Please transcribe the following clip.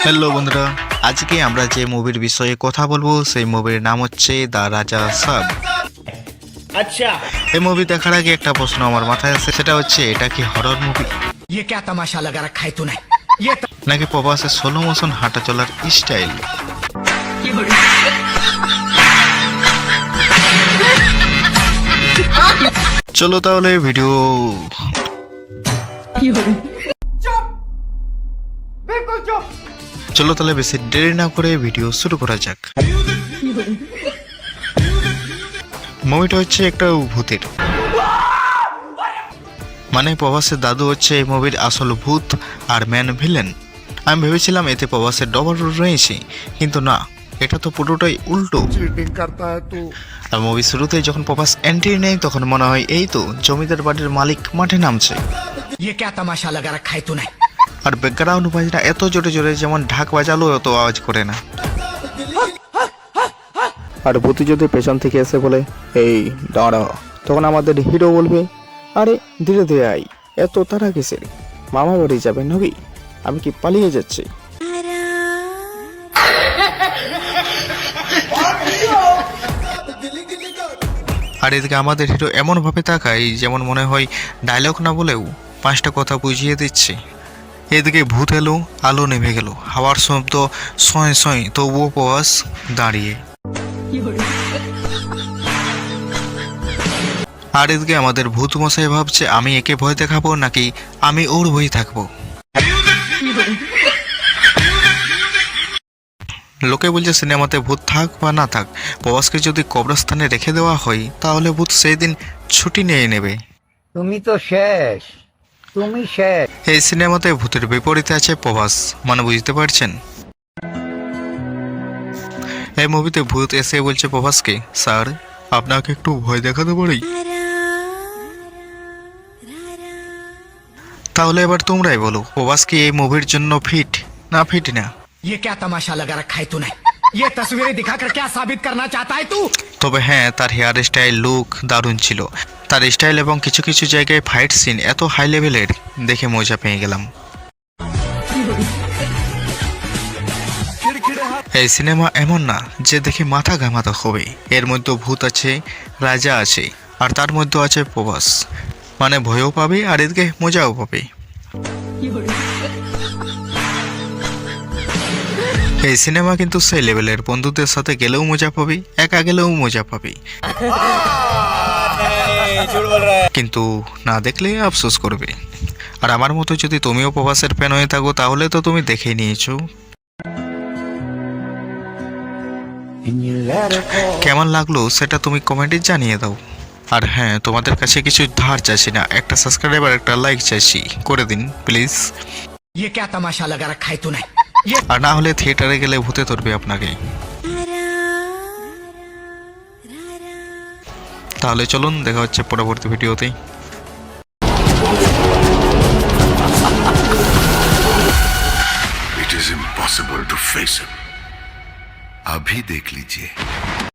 Hello বন্ধুরা আজকে আমরা যে মুভির বিষয়ে কথা বলবো সেই মুভির নাম হচ্ছে দ্য রাজা সাব अच्छा এই মুভি দেখার আগে একটা প্রশ্ন আমার মাথায় আসে সেটা হচ্ছে এটা কি হরর মুভি ये क्या तमाशा लगा रखा है तूने ये त... নাকি প্রবাসের সোলো মোশন হাঁটা চলার স্টাইল চলো তাহলে ভিডিও চলো তাহলে বেশি দেরি না করে ভিডিও শুরু করা যাক। মুভিটা হচ্ছে একটা ভূতের। মানে প্রবাসের দাদু হচ্ছে এই মুভির আসল ভূত আর ম্যান ভিলেন আমি ভেবেছিলাম এতে প্রবাসের ডবল রোল রয়েছে, কিন্তু না, এটা তো পুরোটাই উল্টো। আর মুভি শুরুতে যখন প্রবাস এন্ট্রি নেয়, তখন মনে হয় এই তো জমিদার বাড়ির মালিক মাঠে নামছে। ये क्या तमाशा लगा रखा है तूने আর ব্যাকগ্রাউন্ড বাজনা এত জোরে জোরে যেমন ঢাক বাজালো অত আওয়াজ করে না আর ভূতি যদি পেছন থেকে এসে বলে এই দাঁড়া তখন আমাদের হিরো বলবে আরে ধীরে ধীরে আই এত তারা কিসের মামা বাড়ি যাবে নাকি আমি কি পালিয়ে যাচ্ছি আর এদিকে আমাদের হিরো এমনভাবে তাকায় যেমন মনে হয় ডায়লগ না বলেও পাঁচটা কথা বুঝিয়ে দিচ্ছে। এদিকে ভূত এলো, আলো নেমে গেল। হাওয়ার শব্দ সয় সয় তবুও প্রবাস দাঁড়িয়ে। আর এদিকে আমাদের ভূত মশাই ভাবছে, আমি একে ভয় দেখাবো নাকি আমি ওর ভয় থাকব? লোকে বলছে, সিনেমাতে ভূত থাক বা না থাক প্রবাসকে যদি কবরস্থানে রেখে দেওয়া হয়, তাহলে ভূত সেই দিন ছুটি নিয়ে নেবে। তুমি তো শেষ। তুমি শেষ এই সিনেমাতে ভূতের বিপরীতে আছে প্রভাস মানে বুঝতে পারছেন এই মুভিতে ভূত এসে বলছে প্রভাসকে স্যার আপনাকে একটু ভয় দেখাতে পারি তাহলে এবার তোমরাই বলো প্রভাস কি এই মুভির জন্য ফিট না ফিট না ये क्या तमाशा लगा रखा है तूने ये तस्वीरें दिखाकर क्या साबित करना चाहता है तू তবে হ্যাঁ তার হেয়ার স্টাইল লুক দারুণ ছিল তার স্টাইল এবং কিছু কিছু জায়গায় ফাইট সিন এত হাই লেভেলের দেখে মজা পেয়ে গেলাম এই সিনেমা এমন না যে দেখে মাথা ঘামাতে হবে এর মধ্যে ভূত আছে রাজা আছে আর তার মধ্যে আছে প্রবাস মানে ভয়ও পাবে আর এদিকে মজাও পাবে এই সিনেমা কিন্তু সেই লেভেলের বন্ধুদের সাথে গেলেও মজা পাবি একা গেলেও মজা পাবি কিন্তু না দেখলে আফসোস করবে আর আমার মতো যদি তুমিও প্রবাসের ফ্যান হয়ে থাকো তাহলে তো তুমি দেখেই নিয়েছো কেমন লাগলো সেটা তুমি কমেন্টে জানিয়ে দাও আর হ্যাঁ তোমাদের কাছে কিছু ধার চাইছি না একটা সাবস্ক্রাইবার একটা লাইক চাইছি করে দিন প্লিজ ये क्या तमाशा लगा रखा है तूने ये আর না হলে থিয়েটারে গেলে ভূতে ধরবে আপনাকে তাহলে চলুন দেখা হচ্ছে পরবর্তী ভিডিওতে it is impossible to face him अभी देख लीजिए